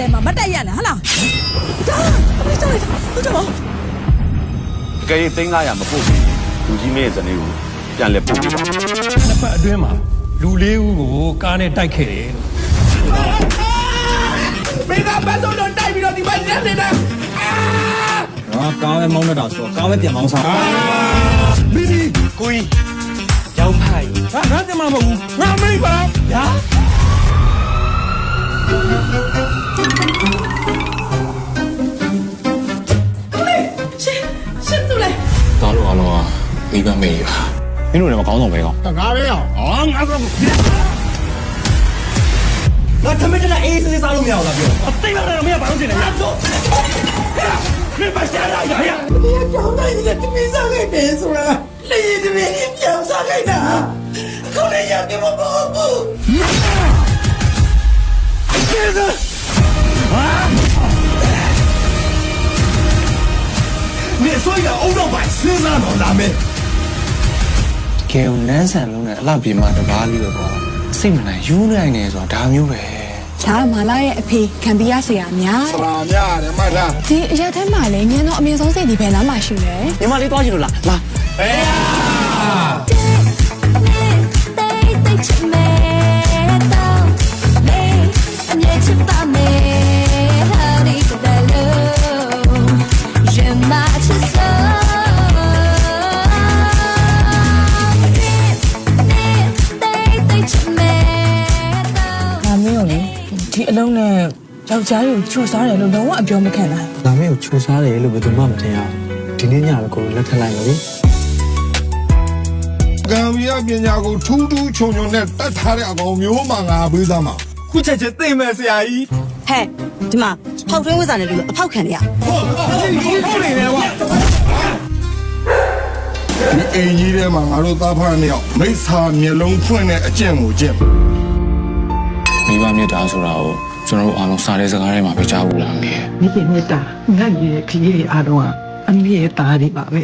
လည်းမမတက်ရနဲ့ဟလားဒါအမေကြောက်လိုက်တာဟုတ်တယ်တကယ်သိန်း900မပို့ဘူးလူကြီးမင်းရဲ့ဇနီးကိုပြန်လဲပို့ပေးပါနှစ်ပတ်အတွင်းမှာလူလေးဦးကိုကားနဲ့တိုက်ခဲ့တယ်လို့မင်းကဘတ်လို့တိုက်ပြီးတော့ဒီမှာရက်နေတာငါကားပဲမောင်းနေတာဆိုတော့ကားပဲပြန်မောင်းစားဘီဘီကိုကြီးရောင်းဖိုင်ဟာငါတမမဟုတ်ဘူးငါမိပါ မိဘမေးပါမင်းတို့လည်းမကောင်းဆောင်ပဲကောင် ငါပဲရောအော်ငါက ငါသမီးတနဲ့အေးစေးစားလို့မရဘူးလားပြော အသိမလားမင်းကဘာလို့တင်လဲညာတော့မင်းပါရှာလာရရ ဒီကြောင်းတိုင်းနဲ့တမီးစားခဲ့တယ်ဆိုတာလေရင်တမီးပြောင်းစားခဲ့တာခေါင်းရရတယ်မဟုတ်ဘူး你说要欧洲版身上弄哪没？ ကယ်ကိုနန်းဆန်လုံးနဲ့အလှပြေမှာတပါးလေးပဲကွာစိတ်မနိုင်ယူနိုင်နေဆိုတာဒါမျိုးပဲဒါမာလာရဲ့အဖေခံပြရဆရာများဆရာများတယ်မထားဒီအရက်ထဲမှာလည်းမြန်တော့အမြင်ဆုံးစိတ်ဒီဘယ်နားမှာရှိလဲညီမလေးတွားကြည့်လို့လားလာ ဒီအလုံးနဲ့ယောက်ျားကိုချိုးစားတယ်လို့လုံးဝအပြောမခံနိုင်လာမေကိုချိုးစားတယ်လို့ဘယ်သူမှမထင်ရဘူးဒီနေ့ညတော့ကိုလက်ထပ်လိုက်မယ်လေကံပြပညာကိုထူးထူးချွန်ချွန်နဲ့တတ်ထားတဲ့အကောင်မျိုးမှငါပေးသားမှာခုချက်ချင်းသိမယ်ဆရာကြီးဟဲ့ဒီမှာဖောက်ထွင်းဝိဇ္ဇာနဲ့တူလို့အဖောက်ခံရဒီအိမ်ကြီးထဲမှာငါတို့သားဖားနှစ်ယောက်မိစ္ဆာမျိုးလုံးဖွင့်တဲ့အကျင့်ကိုကျင့် မိဘမေတ္တာဆိုတာကိုကျွန်တော်တို့အားလုံးစားတဲ့စကားထဲမှာပဲကြားဘူးလားမေမိခင်မေတ္တာငါ့ရဲ့ခလေးအားလုံးကအမေရဲ့သားတွေပါပဲ